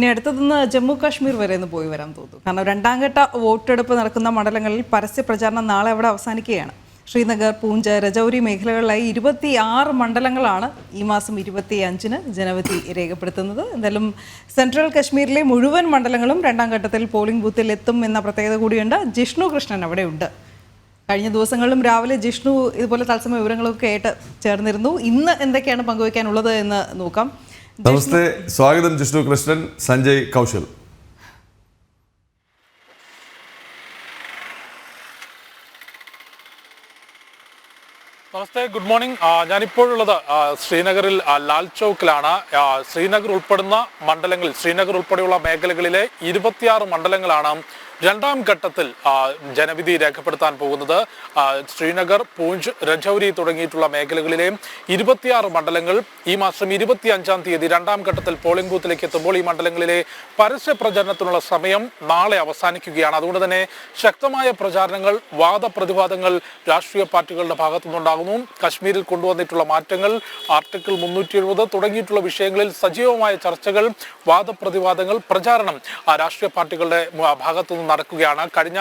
ഇനി അടുത്തതെന്ന് ജമ്മു കാശ്മീർ വരെ ഒന്ന് പോയി വരാൻ തോന്നുന്നു. കാരണം രണ്ടാം ഘട്ട വോട്ടെടുപ്പ് നടക്കുന്ന മണ്ഡലങ്ങളിൽ പരസ്യ പ്രചാരണം നാളെ അവിടെ അവസാനിക്കുകയാണ്. ശ്രീനഗർ പൂഞ്ച് രജൌരി മേഖലകളിലായി ഇരുപത്തി ആറ് മണ്ഡലങ്ങളാണ് ഈ മാസം ഇരുപത്തി അഞ്ചിന് ജനവധി രേഖപ്പെടുത്തുന്നത്. എന്തായാലും സെൻട്രൽ കാശ്മീരിലെ മുഴുവൻ മണ്ഡലങ്ങളും രണ്ടാം ഘട്ടത്തിൽ പോളിംഗ് ബൂത്തിൽ എത്തും എന്ന പ്രത്യേകത കൂടിയുണ്ട്. ജിഷ്ണു കൃഷ്ണൻ അവിടെയുണ്ട് കഴിഞ്ഞ ദിവസങ്ങളിലും രാവിലെ ജിഷ്ണു ഇതുപോലെ തത്സമയ വിവരങ്ങളൊക്കെ ആയിട്ട് ചേർന്നിരുന്നു. ഇന്ന് എന്തൊക്കെയാണ് പങ്കുവയ്ക്കാനുള്ളത് എന്ന് നോക്കാം. നമസ്തേ സ്വാഗതം ജിഷ്ണു കൃഷ്ണൻ സഞ്ജയ് കൗശൽ. നമസ്തേ ഗുഡ് മോർണിംഗ്. ഞാനിപ്പോഴുള്ളത് ശ്രീനഗറിൽ ലാൽ ചൗക്കിലാണ്. ശ്രീനഗർ ഉൾപ്പെടുന്ന മണ്ഡലങ്ങളിൽ ശ്രീനഗർ ഉൾപ്പെടെയുള്ള മേഖലകളിലെ ഇരുപത്തിയാറ് മണ്ഡലങ്ങളാണ് രണ്ടാം ഘട്ടത്തിൽ ജനവിധി രേഖപ്പെടുത്താൻ പോകുന്നത് ശ്രീനഗർ പൂഞ്ച് രജൌരി തുടങ്ങിയിട്ടുള്ള മേഖലകളിലെ ഇരുപത്തിയാറ് മണ്ഡലങ്ങൾ ഈ മാസം ഇരുപത്തി അഞ്ചാം തീയതി രണ്ടാം ഘട്ടത്തിൽ പോളിംഗ് ബൂത്തിലേക്ക് എത്തുമ്പോൾ ഈ മണ്ഡലങ്ങളിലെ പരസ്യ പ്രചരണത്തിനുള്ള സമയം നാളെ അവസാനിക്കുകയാണ്. അതുകൊണ്ട് തന്നെ ശക്തമായ പ്രചാരണങ്ങൾ വാദപ്രതിവാദങ്ങൾ രാഷ്ട്രീയ പാർട്ടികളുടെ ഭാഗത്തുനിന്നുണ്ടാകുന്നു കശ്മീരിൽ കൊണ്ടുവന്നിട്ടുള്ള മാറ്റങ്ങൾ ആർട്ടിക്കിൾ മുന്നൂറ്റി എഴുപത് തുടങ്ങിയിട്ടുള്ള വിഷയങ്ങളിൽ സജീവമായ ചർച്ചകൾ വാദപ്രതിവാദങ്ങൾ പ്രചാരണം രാഷ്ട്രീയ പാർട്ടികളുടെ ഭാഗത്തുനിന്ന് നടക്കുകയാണ്. കഴിഞ്ഞ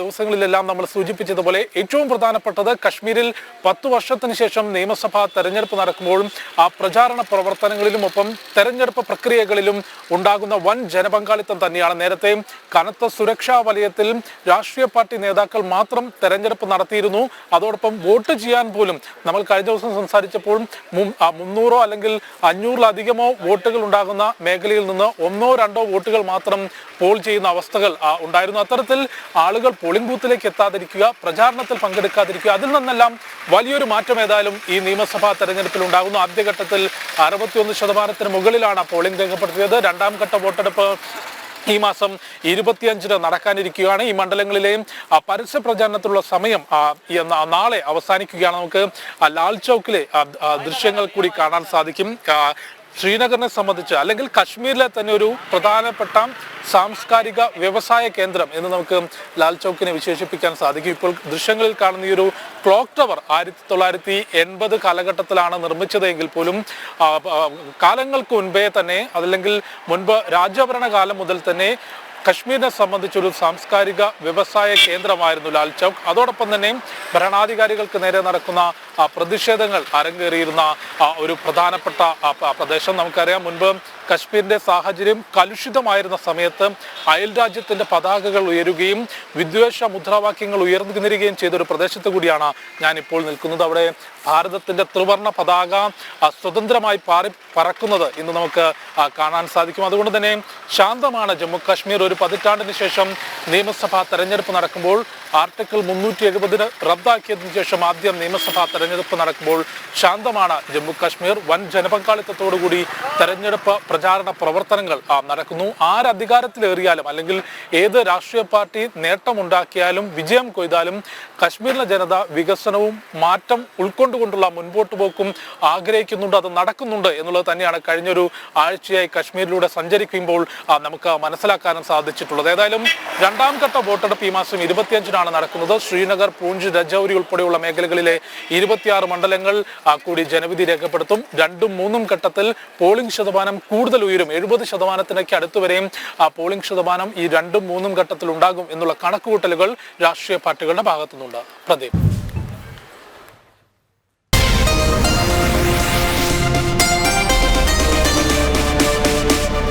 ദിവസങ്ങളിലെല്ലാം നമ്മൾ സൂചിപ്പിച്ചതുപോലെ ഏറ്റവും പ്രധാനപ്പെട്ടത് കശ്മീരിൽ പത്ത് വർഷത്തിന് ശേഷം നിയമസഭാ തെരഞ്ഞെടുപ്പ് നടക്കുമ്പോഴും ആ പ്രചാരണ പ്രവർത്തനങ്ങളിലും ഒപ്പം തെരഞ്ഞെടുപ്പ് പ്രക്രിയകളിലും ഉണ്ടാകുന്ന വൻ ജനപങ്കാളിത്തം തന്നെയാണ്. നേരത്തെ കനത്ത സുരക്ഷാ വലയത്തിൽ രാഷ്ട്രീയ പാർട്ടി നേതാക്കൾ മാത്രം തെരഞ്ഞെടുപ്പ് നടത്തിയിരുന്നു. അതോടൊപ്പം വോട്ട് ചെയ്യാൻ പോലും നമ്മൾ കഴിഞ്ഞ ദിവസം സംസാരിച്ചപ്പോൾ മുന്നൂറോ അല്ലെങ്കിൽ അഞ്ഞൂറിലധികമോ വോട്ടുകൾ ഉണ്ടാകുന്ന മേഖലയിൽ നിന്ന് ഒന്നോ രണ്ടോ വോട്ടുകൾ മാത്രം പോൾ ചെയ്യുന്ന അവസ്ഥകൾ ഉണ്ടായിരുന്നു. അത്തരത്തിൽ ആളുകൾ പോളിംഗ് ബൂത്തിലേക്ക് എത്താതിരിക്കുക പ്രചാരണത്തിൽ പങ്കെടുക്കാതിരിക്കുക അതിൽ നിന്നെല്ലാം വലിയൊരു മാറ്റം ഏതായാലും ഈ നിയമസഭാ തെരഞ്ഞെടുപ്പിൽ ഉണ്ടാകുന്നു. ആദ്യഘട്ടത്തിൽ അറുപത്തിയൊന്ന് ശതമാനത്തിന് മുകളിലാണ് പോളിംഗ് രേഖപ്പെടുത്തിയത്. രണ്ടാം ഘട്ട വോട്ടെടുപ്പ് ഈ മാസം ഇരുപത്തിയഞ്ചിന് നടക്കാനിരിക്കുകയാണ്. ഈ മണ്ഡലങ്ങളിലെയും പരസ്യ പ്രചാരണത്തിലുള്ള സമയം എന്ന നാളെ അവസാനിക്കുകയാണ്. നമുക്ക് ലാൽ ചൗക്കിലെ ദൃശ്യങ്ങൾ കൂടി കാണാൻ സാധിക്കും. ശ്രീനഗറിനെ സംബന്ധിച്ച് അല്ലെങ്കിൽ കശ്മീരിലെ തന്നെ ഒരു പ്രധാനപ്പെട്ട സാംസ്കാരിക വ്യവസായ കേന്ദ്രം എന്ന് നമുക്ക് ലാൽ ചൗക്കിനെ വിശേഷിപ്പിക്കാൻ സാധിക്കും. ഇപ്പോൾ ദൃശ്യങ്ങളിൽ കാണുന്ന ഈ ഒരു ക്ലോക്ക് ടവർ ആയിരത്തി തൊള്ളായിരത്തി എൺപത് കാലഘട്ടത്തിലാണ് നിർമ്മിച്ചതെങ്കിൽ പോലും കാലങ്ങൾക്ക് മുൻപേ തന്നെ അതല്ലെങ്കിൽ മുൻപ് രാജഭരണ കാലം മുതൽ തന്നെ കശ്മീരിനെ സംബന്ധിച്ചൊരു സാംസ്കാരിക വ്യവസായ കേന്ദ്രമായിരുന്നു ലാൽ ചൗക്ക്. അതോടൊപ്പം തന്നെ ഭരണാധികാരികൾക്ക് നേരെ നടക്കുന്ന പ്രതിഷേധങ്ങൾ അരങ്ങേറിയിരുന്ന ഒരു പ്രധാനപ്പെട്ട പ്രദേശം. നമുക്കറിയാം മുൻപ് കശ്മീരിന്റെ സാഹചര്യം കലുഷിതമായിരുന്ന സമയത്ത് അയൽ രാജ്യത്തിന്റെ പതാകകൾ ഉയരുകയും വിദ്വേഷ മുദ്രാവാക്യങ്ങൾ ഉയർന്നിരിക്കുകയും ചെയ്ത ഒരു പ്രദേശത്ത് കൂടിയാണ് ഞാൻ ഇപ്പോൾ നിൽക്കുന്നത്. അവിടെ ഭാരതത്തിന്റെ ത്രിവർണ പതാക സ്വതന്ത്രമായി പാറി പറക്കുന്നത് ഇന്ന് നമുക്ക് കാണാൻ സാധിക്കും. അതുകൊണ്ട് തന്നെ ശാന്തമാണ് ജമ്മു കാശ്മീർ ഒരു പതിറ്റാണ്ടിന് ശേഷം നിയമസഭാ തെരഞ്ഞെടുപ്പ് നടക്കുമ്പോൾ ആർട്ടിക്കിൾ മുന്നൂറ്റി എഴുപതിന് റദ്ദാക്കിയതിനു ശേഷം ആദ്യം നിയമസഭാ തെരഞ്ഞെടുപ്പ് നടക്കുമ്പോൾ ശാന്തമാണ് ജമ്മു കാശ്മീർ വൻ ജനപങ്കാളിത്തത്തോടുകൂടി തെരഞ്ഞെടുപ്പ് പ്രചാരണ പ്രവർത്തനങ്ങൾ നടക്കുന്നു. ആരധികാരത്തിലേറിയാലും അല്ലെങ്കിൽ ഏത് രാഷ്ട്രീയ പാർട്ടി നേട്ടമുണ്ടാക്കിയാലും വിജയം കൊയ്താലും കശ്മീരിലെ ജനത വികസനവും മാറ്റം ഉൾക്കൊണ്ടുകൊണ്ടുള്ള മുൻപോട്ട് പോക്കും ആഗ്രഹിക്കുന്നുണ്ട് അത് നടക്കുന്നുണ്ട് എന്നുള്ളത് തന്നെയാണ് കഴിഞ്ഞൊരു ആഴ്ചയായി കശ്മീരിലൂടെ സഞ്ചരിക്കുമ്പോൾ നമുക്ക് മനസ്സിലാക്കാനും സാധിച്ചിട്ടുള്ളത്. ഏതായാലും രണ്ടാം ഘട്ട വോട്ടെടുപ്പ് ഈ മാസം ഇരുപത്തിയഞ്ചിനാണ് നടക്കുന്നത്. ശ്രീനഗർ പൂഞ്ച് രജൌരി ഉൾപ്പെടെയുള്ള മേഖലകളിലെ ഇരുപത്തിയാറ് മണ്ഡലങ്ങൾ കൂടി ജനവിധി രേഖപ്പെടുത്തും. രണ്ടും മൂന്നും ഘട്ടത്തിൽ പോളിംഗ് ശതമാനം കൂടുതൽ ഉയരും. എഴുപത് ശതമാനത്തിനൊക്കെ അടുത്തുവരെയും പോളിംഗ് ശതമാനം ഈ രണ്ടും മൂന്നും ഘട്ടത്തിൽ ഉണ്ടാകും എന്നുള്ള കണക്കുകൂട്ടലുകൾ രാഷ്ട്രീയ പാർട്ടികളുടെ ഭാഗത്തുനിന്നുണ്ട്. പ്രദീപ്.